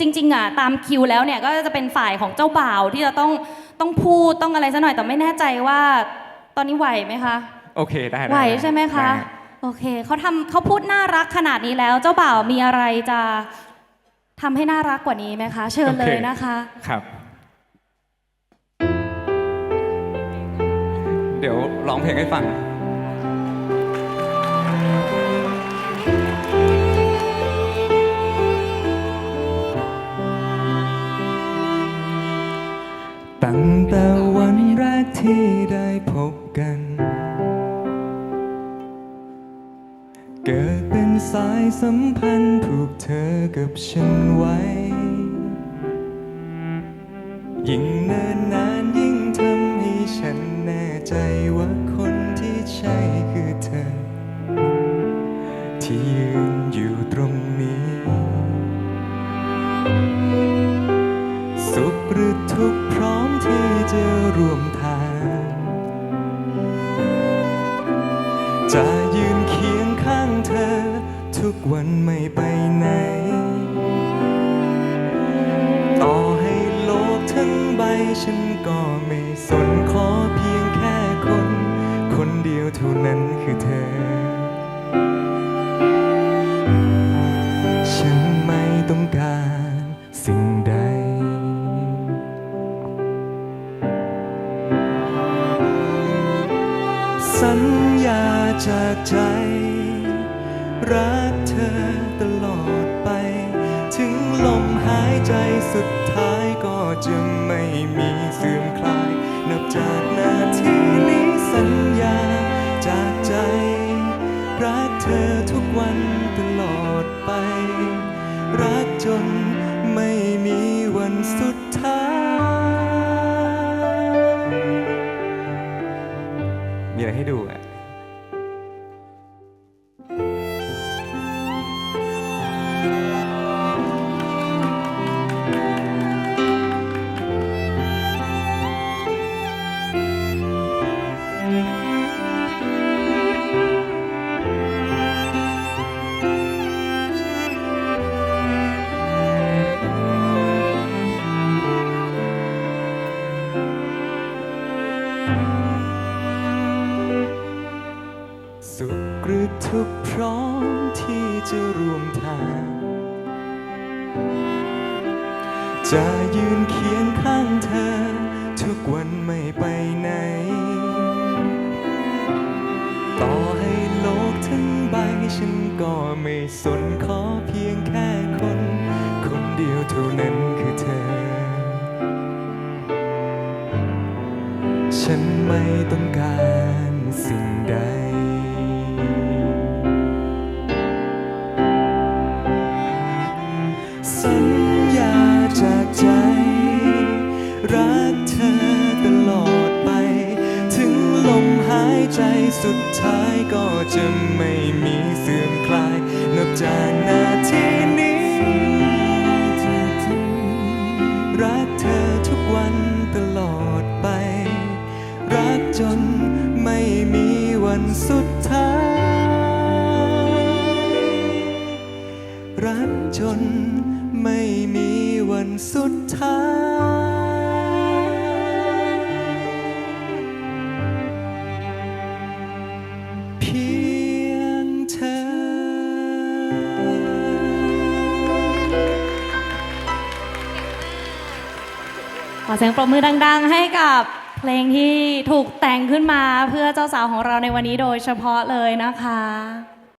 จริงๆอะตามคิวแล้วเนี่ยก็จะเป็นฝ่ายของเจ้าบ่าวที่จะต้องต้องพูดต้องอะไรซะหน่อยแต่ไม่แน่ใจว่า ตอนนี้ไหวไหมคะ โอเคได้ด้ไหวใช่ไหมคะ ด้โอเคเขาทำเขาพูดน่ารักขนาดนี้แล้ว เจ้าบ่าวมีอะไรจะทำให้น่ารักกว่านี้ไหมคะ เชิญเลยนะคะ ครับ เดี๋ยวร้องเพลงให้ฟัง ตั้งแต่วันแรกที่ได้พบกัน เกิดเป็นสายสัมพันธ์ผูกเธอกับฉันไว้ ยิ่งเนิ่นนานยิ่งทำให้ฉันแน่ใจว่าคนที่ใช่คือเธอ ที่ยืนอยู่ตรง จะร่วมทาง จะยืนเคียงข้างเธอ ทุกวันไม่ไปไหน ต่อให้โลกทั้งใบฉันก็ไม่สนขอเพียงแค่คน คนเดียวเท่านั้นคือเธอ สัญญาจากใจ รักเธอตลอดไป ถึงลมหายใจสุดท้ายก็จะไม่มีเสื่อมคลาย นับจากนาทีนี้สัญญาจากใจ รักเธอทุกวันตลอดไป รักจนไม่มีวันสุด มีอะไรให้ดูอะ หรือทุกพร้อมที่จะร่วมทาง จะยืนเคียงข้างเธอ ทุกวันไม่ไปไหน ต่อให้โลกทั้งใบฉันก็ไม่สนขอเพียงแค่คน คนเดียวเท่านั้นคือเธอ ฉันไม่ต้องการสิ่งใด สุดท้ายก็จะไม่มีเสื่อมคลาย นับจากนาทีนี้ รักเธอทุกวันตลอดไป รักจนไม่มีวันสุดท้าย รักจนไม่มีวันสุดท้าย เสียงปรบมือดัง ๆ ให้กับเพลงที่ถูกแต่งขึ้นมาเพื่อเจ้าสาวของเราในวันนี้โดยเฉพาะเลยนะคะ